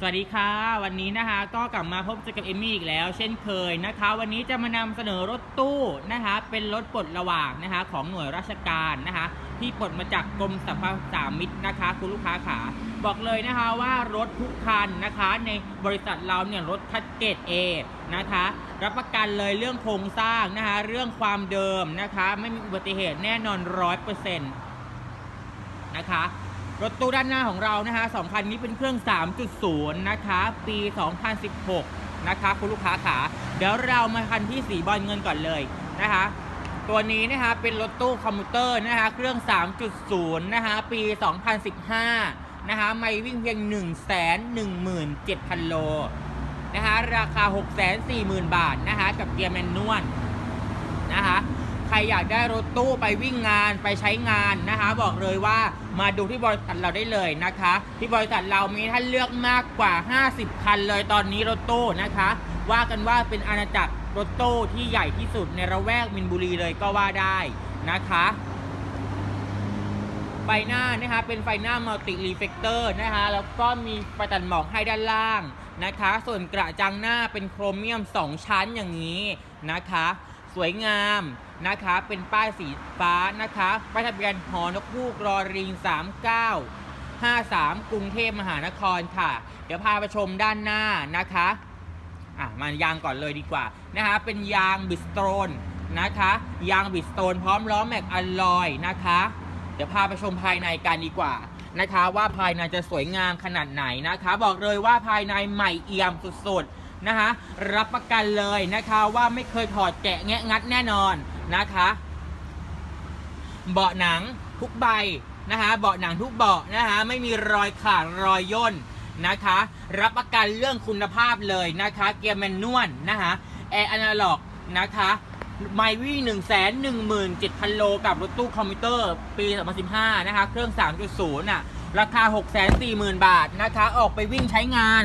สวัสดีค่ะ วันนี้นะคะก็กลับมาพบเจอกับเอมี่อีกแล้ว เช่นเคยนะคะ วันนี้จะมานำเสนอรถตู้นะคะ เป็นรถปลดระหว่างนะคะ ของหน่วยราชการนะคะ ที่ปลดมาจากกรมสรรพสามิตนะคะ คุณลูกค้าขาบอกเลยนะคะว่ารถทุกคันนะคะ ในบริษัทเราเนี่ยรถคัดเกรด A นะคะ รับประกันเลยเรื่องโครงสร้างนะคะ เรื่องความเดิมนะคะ ไม่มีอุบัติเหตุแน่นอนร้อยเปอร์เซ็นต์นะคะ รถตู้ด้านหน้าของเรานะคะสองคันนี้เป็นเครื่อง 3.0 นะคะ ปี 2016 นะคะ คุณลูกค้าขาเดี๋ยวเรามาคันที่สีบอลเงินก่อนเลยนะคะตัวนี้นะคะเป็นรถตู้คอมพิวเตอร์นะคะเครื่อง 3.0 นะคะปี 2015 นะคะไม่วิ่งเพียง 117,000 โลนะคะราคา 640,000 บาทนะคะกับเกียร์แมนนวลนะคะ รอยากได้รถตู้ไปวิ่งงานไปใช้งานนะคะ บอกเลยว่ามาดูที่บริษัทเราได้เลยนะคะ ที่บริษัทเรามีท่านเลือกมากกว่า 50 คันเลยตอนนี้รถตู้นะคะ ว่ากันว่าเป็นอาณาจักรรถตู้ที่ใหญ่ที่สุดในระแวกมินบุรีเลยก็ว่าได้นะคะไฟหน้านะคะเป็นไฟหน้ามัลติรีเฟกเตอร์นะคะแล้วก็มีไฟตัดหมอกให้ด้านล่างนะคะ ส่วนกระจังหน้าเป็นโครเมียม 2 ชั้นอย่างนี้นะคะ สวยงามนะคะ เป็นป้ายสีฟ้านะคะป้ายทะเบียนหอนกฮูกรอริง 39 53 กรุงเทพมหานครค่ะ เดี๋ยวพาไปชมด้านหน้านะคะอะมายางก่อนเลยดีกว่านะคะ เป็นยางบิสโตนนะคะ ยางบิสโตนพร้อมล้อแม็กอลลอยนะคะ เดี๋ยวพาไปชมภายในกันดีกว่านะคะ ว่าภายในจะสวยงามขนาดไหนนะคะ บอกเลยว่าภายในใหม่เอี่ยมสุดๆ นะคะรับประกันเลยนะคะว่าไม่เคยถอดแกะแงะงัดแน่นอนนะคะ เบาะหนังทุกใบนะคะเบาะหนังทุกเบาะนะคะไม่มีรอยขาดรอยย่นนะคะ รับประกันเรื่องคุณภาพเลยนะคะ เกียร์แมนนวลนะคะแอร์อนาล็อกนะคะไมวี่หนึ่งแสนหนึ่งหมื่นเจ็ดพันโลกับรถตู้คอมพิวเตอร์ปี2015นะคะ เครื่อง3.0น่ะ ราคา6 4 0 0 0 0บาทนะคะ ออกไปวิ่งใช้งาน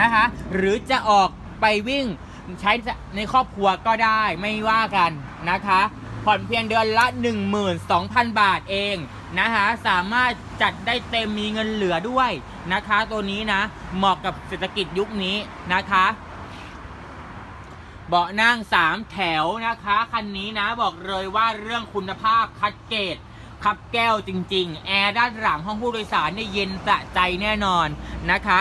นะคะ หรือจะออกไปวิ่งใช้ในครอบครัวก็ได้ไม่ว่ากันนะคะ ผ่อนเพียงเดือนละ 12,000 บาทเองนะคะ สามารถจัดได้เต็มมีเงินเหลือด้วยนะคะ ตัวนี้นะเหมาะกับเศรษฐกิจยุคนี้นะคะเบาะนั่ง 3 แถวนะคะ คันนี้นะบอกเลยว่าเรื่องคุณภาพคัดเกรด ขับแก้วจริง ๆ แอร์ด้านหลังห้องผู้โดยสารเนี่ยเย็นสะใจแน่นอนนะคะ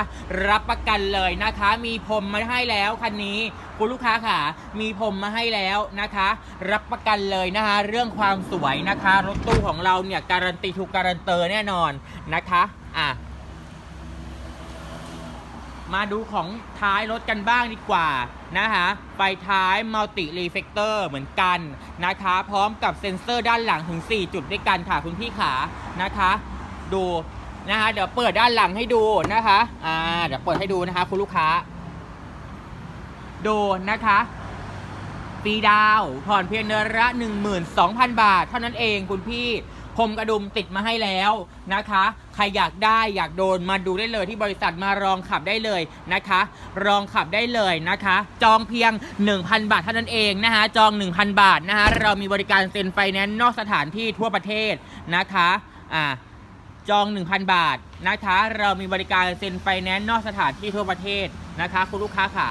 รับประกันเลยนะคะ มีพรมมาให้แล้วคันนี้คุณลูกค้าค่ะ มีพรมมาให้แล้วนะคะ รับประกันเลยนะคะ เรื่องความสวยนะคะ รถตู้ของเราเนี่ยการันตีถูกการันเตอร์แน่นอนนะคะ อะ มาดูของท้ายรถกันบ้างดีกว่านะคะไฟท้ายมัลติรีเฟกเตอร์เหมือนกันนะคะ พร้อมกับเซ็นเซอร์ด้านหลังถึง 4 จุดด้วยกันค่ะคุณพี่ขานะคะ ดูนะคะเดี๋ยวเปิดด้านหลังให้ดูนะคะอ่าเดี๋ยวเปิดให้ดูนะคะคุณลูกค้า ดูนะคะฟรีดาวผ่อนเพียงเดือนละ12,000 บาท เท่านั้นเองคุณพี่ คมกระดุมติดมาให้แล้วนะคะ ใครอยากได้อยากโดนมาดูได้เลยที่บริษัทมาลองขับได้เลยนะคะลองขับได้เลยนะคะ จองเพียง 1,000 บาทเท่านั้นเองนะคะ จอง 1,000 บาทนะคะเรามีบริการเซ็นไฟแนนซ์นอกสถานที่ทั่วประเทศนะคะอ่าจอง 1,000 บาทนะคะ เรามีบริการเซ็นไฟแนนซ์นอกสถานที่ทั่วประเทศนะคะ คุณลูกค้าขา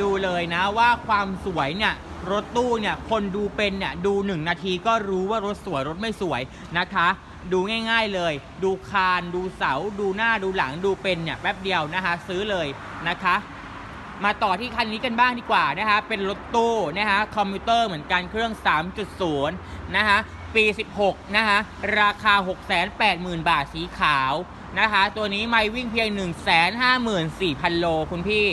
ดูเลยนะว่าความสวยเนี่ย รถตู้เนี่ยคนดูเป็นเนี่ยดู 1 นาทีก็รู้ว่ารถสวยรถไม่สวยนะคะ ดูง่ายๆเลย ดูคานดูเสา ดูหน้าดูหลังดูเป็นเนี่ยแป๊บเดียวนะคะ ซื้อเลยนะคะ มาต่อที่คันนี้กันบ้างดีกว่านะคะเป็นรถตู้นะคะคอมพิวเตอร์เหมือนกันเครื่อง 3.0 นะคะปี 16 นะคะราคา 680,000 บาทสีขาวนะคะ ตัวนี้ไม่วิ่งเพียง 154,000 โลคุณพี่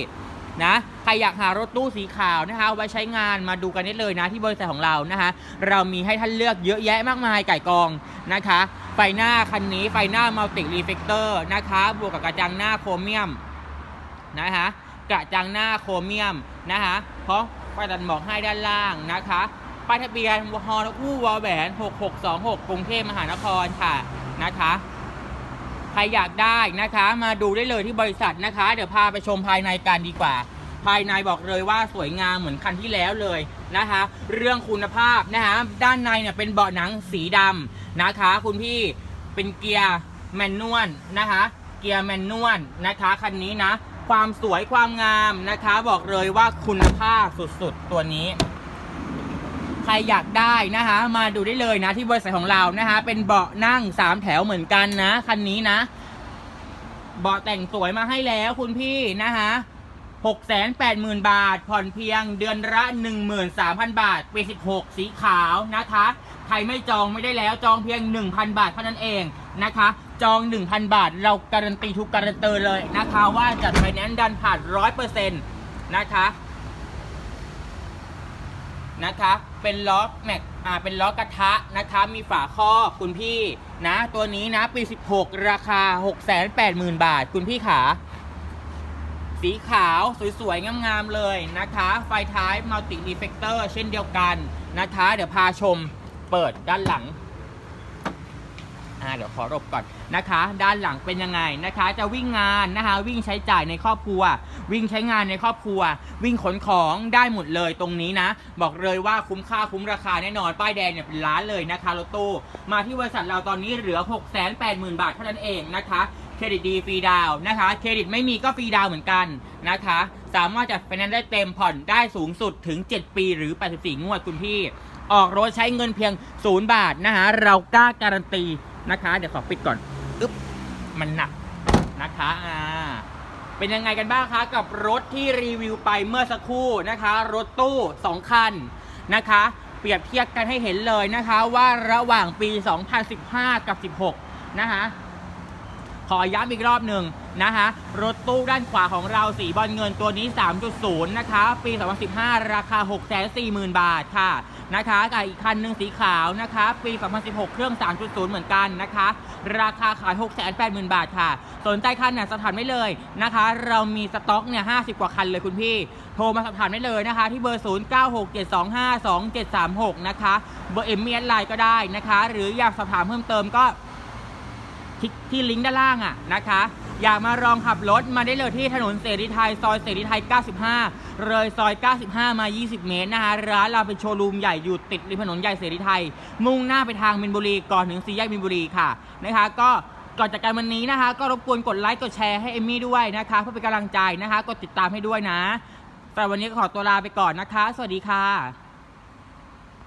นะใครอยากหารถตู้สีขาวนะคะไว้ใช้งานมาดูกันได้เลยนะที่บริษัทของเรานะคะเรามีให้ท่านเลือกเยอะแยะมากมายไก่กองนะคะ ไฟหน้าคันนี้ไฟหน้ามัลติรีเฟกเตอร์นะคะบวกกับกระจังหน้าโครเมียมนะคะกระจังหน้าโครเมียมนะคะเพราะไฟตัดหมอกให้ด้านล่างนะคะป้ายทะเบียนฮอนคู่วอลแหวน 6626 กรุงเทพมหานครค่ะนะคะ ใครอยากได้นะคะ มาดูได้เลยที่บริษัทนะคะ เดี๋ยวพาไปชมภายในกันดีกว่า ภายในบอกเลยว่าสวยงามเหมือนคันที่แล้วเลยนะคะ เรื่องคุณภาพนะคะด้านในเนี่ยเป็นเบาะหนังสีดำนะคะ คุณพี่เป็นเกียร์แมนนวลนะคะ เกียร์แมนนวลนะคะคันนี้นะ ความสวยความงามนะคะ บอกเลยว่าคุณภาพสุดๆตัวนี้ ใครอยากได้นะคะ มาดูได้เลยนะที่บริษัทของเรานะคะ เป็นเบาะนั่งสามแถวเหมือนกันนะคันนี้นะ เบาะแต่งสวยมาให้แล้วคุณพี่นะคะหกแสนแปดหมื่นบาท ผ่อนเพียงเดือนละหนึ่งหมื่นสามพันบาทปีสิบหกสีขาวนะคะ ใครไม่จองไม่ได้แล้วจองเพียง1,000บาทเท่านั้นเองนะคะ จอง1,000บาท เราการันตีทุกการันตีเลยนะคะ ว่าจัดไฟแนนซ์ดันผ่านร้อยเปอร์เซ็นต์นะคะ นะคะ เป็นล้อแม็กอ่าเป็นล้อกระทะนะคะมีฝาครอบคุณพี่นะ ตัวนี้นะปี 16 ราคา 680,000 บาท คุณพี่ขาสีขาวสวยๆ งามๆ เลยนะคะ ไฟท้ายมัลติรีเฟกเตอร์เช่นเดียวกันนะคะ เดี๋ยวพาชมเปิดด้านหลัง อ่าเดี๋ยวขอรบก่อนนะคะ ด้านหลังเป็นยังไงนะคะ จะวิ่งงานนะคะ วิ่งใช้จ่ายในครอบครัว วิ่งใช้งานในครอบครัว วิ่งขนของได้หมดเลยตรงนี้นะ บอกเลยว่าคุ้มค่าคุ้มราคาแน่นอน ป้ายแดงเนี่ยเป็นล้านเลยนะคะรถตู้มาที่บริษัทเราตอนนี้เหลือ 6 8 0 0 0 0 บาทเท่านั้นเองนะคะเครดิตดีฟรีดาวนะคะ เครดิตไม่มีก็ฟรีดาวเหมือนกันนะคะ สามารถจัดไฟแนนซ์ได้เต็มผ่อนได้สูงสุดถึง 7 ปีหรือ 84 งวดคุณพี่ ออกรถใช้เงินเพียง 0 บาทนะคะเรากล้าการันตี นะคะ เดี๋ยวขอปิดก่อนอึ๊บมันหนักนะคะอ่าเป็นยังไงกันบ้างคะกับรถที่รีวิวไปเมื่อสักครู่นะคะ รถตู้ 2 คันนะคะ เปรียบเทียบกันให้เห็นเลยนะคะว่าระหว่างปี 2015 กับ 16 นะคะ ขอย้ำอีกรอบหนึ่งนะคะรถตู้ด้านขวาของเราสีบอลเงินตัวนี้ 3.0 นะคะ ปี 2015 ราคา 640,000 บาทค่ะนะคะกับอีกคันหนึ่งสีขาวนะคะ ปี 2016 เครื่อง 3.0 เหมือนกันนะคะ ราคาขาย 680,000 บาทค่ะ สนใจคันเนี่ยสอบถามได้เลยนะคะ เรามีสต็อกเนี่ย 50 กว่าคันเลยคุณพี่ โทรมาสอบถามได้เลยนะคะ ที่เบอร์ 0967252736 นะคะ เบอร์เอ็มมีแอดไลน์ก็ได้นะคะ หรืออยากสอบถามเพิ่มเติมก็ ที่ที่ลิงก์ด้านล่างอะนะคะ อยากมาลองขับรถมาได้เลยที่ถนนเสรีไทยซอยเสรีไทย 95 เลยซอย 95 มา 20 เมตรนะคะร้านเราเป็นโชว์รูมใหญ่อยู่ติดริมถนนใหญ่เสรีไทย มุ่งหน้าไปทางมินบุรีก่อนถึงสี่แยกมินบุรีค่ะนะคะก็ก่อนจากการวันนี้นะคะ ก็รบกวนกดไลค์กดแชร์ให้เอมมี่ด้วยนะคะ เพื่อเป็นกำลังใจนะคะกดติดตามให้ด้วยนะสำหรับวันนี้ขอตัวลาไปก่อนนะคะ สวัสดีค่ะ